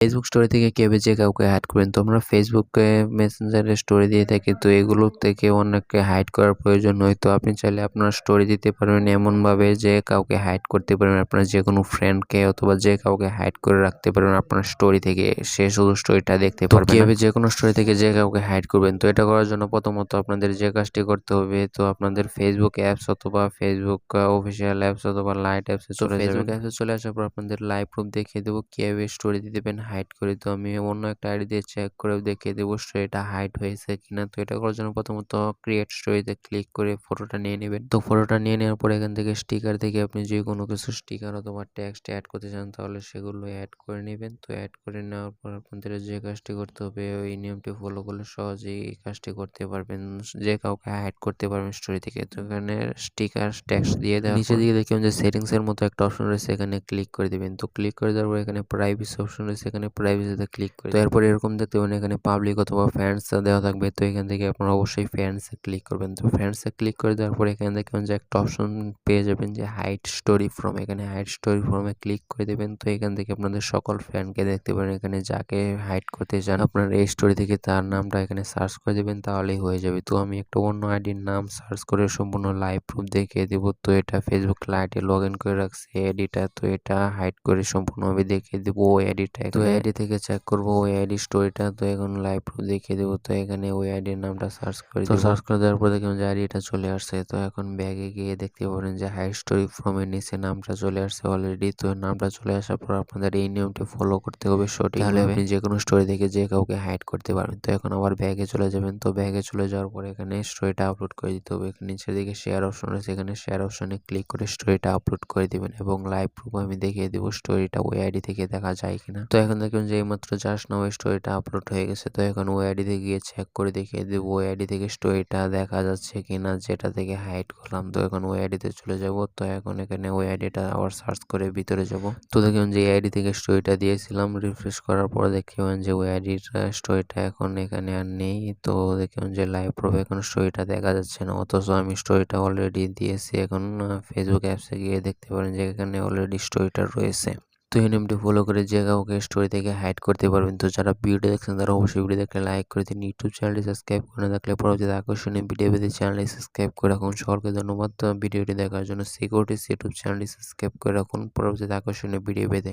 Facebook story থেকে কেউ যে কাউকে হাইড করবেন? তো আমরা ফেসবুকে মেসেঞ্জারে স্টোরি দিয়ে থাকি তো এগুলো থেকে অনেককে হাইড করার প্রয়োজন হয় তো আপনি চাইলে আপনার স্টোরি দিতে পারবেন এমনভাবে যে কাউকে হাইড করতে পারবেন। আপনার যে কোনো ফ্রেন্ডকে অথবা যে কাউকে হাইড করে রাখতে পারবেন আপনার স্টোরি থেকে। সে শুধু স্টোরিটা দেখতে পারবে কীভাবে যে কোনো স্টোরি থেকে যে কাউকে হাইড করবেন। তো এটা করার জন্য প্রথমত আপনাদের যে কাজটি করতে হবে তো আপনাদের ফেসবুক অ্যাপস অথবা ফেসবুক অফিসিয়াল অ্যাপস অথবা লাইট অ্যাপসে চলে ফেসবুক অ্যাপসে চলে আসার পর আপনাদের লাইভ প্রুফ দেখিয়ে দেবো। কীভাবে স্টোরি দিবেন হাইড করে তো আমি অন্য একটা আইডি দিয়ে চেক করে দেখিয়ে দেবো স্টোরিটা হাইড হয়েছে কিনা। তো এটা করার জন্য প্রথমত ক্রিয়েট স্টোরিতে ক্লিক করে ফটোটা নিয়ে নেবেন। তো ফটোটা নিয়ে নেওয়ার পর এখান থেকে স্টিকার থেকে আপনি যে কোনো কিছু স্টিকার অথবা টেক্সট অ্যাড করতে চান তাহলে সেগুলো অ্যাড করে নেবেন। তো অ্যাড করে নেওয়ার পর আপনাদের যে কাজটি করতে হবে ওই নিয়মটি ফলো করলে সহজেই এই কাজটি করতে পারবেন। যে কাউকে হাইড করতে পারবেন স্টোরি থেকে। তো এখানে স্টিকার টেক্সট দিয়ে দেওয়া নিচের দিকে দেখবেন যে সেটিংসের মতো একটা অপশন রয়েছে এখানে ক্লিক করে দেবেন। তো ক্লিক করে দেওয়ার পর এখানে প্রাইভেসি অপশন রয়েছে এখানে প্রাইভেসিতে ক্লিক করে তো এরপর এরকম দেখতে পাবেন এখানে পাবলিক অথবা ফ্যান্স দেওয়া থাকবে তো এখান থেকে আপনারা অবশ্যই ফ্যান্সে ক্লিক করবেন। তো ফ্যান্সে ক্লিক করে দেওয়ার পর এখানে দেখবেন যে একটা অপশন পেয়ে যাবেন যে হাইট স্টোরি ফ্রম এখানে হাইট স্টোরি ফ্রমে ক্লিক করে দেবেন। তো এখান থেকে আপনাদের সকল ফ্যানকে দেখতে পারেন। এখানে যাকে হাইড করতে চান আপনার এই স্টোরি থেকে তার নামটা এখানে সার্চ করে দেবেন তাহলেই হয়ে যাবে। তো আমি একটা অন্য আইডির নাম সার্চ করে সম্পূর্ণ লাইভ প্রুফ দেখিয়ে দেবো। তো এটা ফেসবুক লাইটে লগ ইন করে রাখছি। এডিটা তো এটা হাইড করে সম্পূর্ণভাবে দেখিয়ে দেবো। আইডিটা তো আইডি থেকে চেক করব ওই আইডি স্টোরিটা তো এখন লাইভ প্রুফ দেখিয়ে দেবো তো এখানে ওই আইডির নামটা সার্চ করে তো সার্চ করে দেওয়ার পর দেখলাম যে আইডিটা চলে আসছে তো এখন ব্যাগে গিয়ে দেখতে পারেন যে হাই স্টোরি ফ্রমের নিচে নামটা চলে আসছে অলরেডি তো নামটা চলে আসার পর আপনাদের এই নিয়মটি ফলো করতে হবে সঠিক তাহলে আপনি যে কোনো স্টোরি থেকে যে কাউকে হাইড করতে পারবেন তো এখন আবার ব্যাগে চলে যাবেন তো ব্যাগে চলে যাওয়ার পর এখানে স্টোরিটা আপলোড করে দিতে হবে। নিচের দিকে শেয়ার অপশন রয়েছে এখানে শেয়ার অপশনে ক্লিক করে স্টোরিটা আপলোড করে দিবেন এবং লাইভ প্রুফ আমি দেখিয়ে দেবো স্টোরিটা ওই আইডি থেকে দেখা যায় কিনা। তো এখন দেখুন যে এইমাত্র জাস্ট নাও স্টোরিটা আপলোড হয়ে গেছে, তো এখন ওই আইডিতে গিয়ে চেক করে দেখিয়ে দেবো ওই আইডি থেকে স্টোরিটা দেখা যাচ্ছে কি না যেটা থেকে হাইড করলাম, তো এখন ওই আইডিতে চলে যাব, তো এখন এখানে ওই আইডিটা আবার সার্চ করে ভিতরে যাব। তো দেখুন যে আইডি থেকে স্টোরিটা দিয়েছিলাম রিফ্রেশ করার পর দেখবেন যে ওই আইডির স্টোরিটা এখন এখানে আর নেই, তো দেখুন যে লাইভ প্রুফ এখন স্টোরিটা দেখা যাচ্ছে না, অথচ আমি স্টোরিটা অলরেডি দিয়েছি, এখন ফেসবুক অ্যাপসে গিয়ে দেখতে পারেন যে এখানে অলরেডি স্টোরিটা রয়েছে। তো এই নিয়মটি ফলো করে যে কাউকে স্টোরি থেকে হাইড করতে পারবেন। তো যারা ভিডিও দেখছেন, তারা অবশ্যই ভিডিও দেখলে লাইক করে দিন। ইউটিউব চ্যানেলটি সাবস্ক্রাইব করে থাকলে পরবর্তীতে আকর্ষণীয় ভিডিও পেতে চ্যানেলটি সাবস্ক্রাইব করে রাখুন। সকলকে ধন্যবাদ। ভিডিওটি দেখার জন্য সিকিউরিটি ইউটিউব চ্যানেলটি সাবস্ক্রাইব করে রাখুন। পরবর্তীতে আকর্ষণীয় ভিডিও পেতে।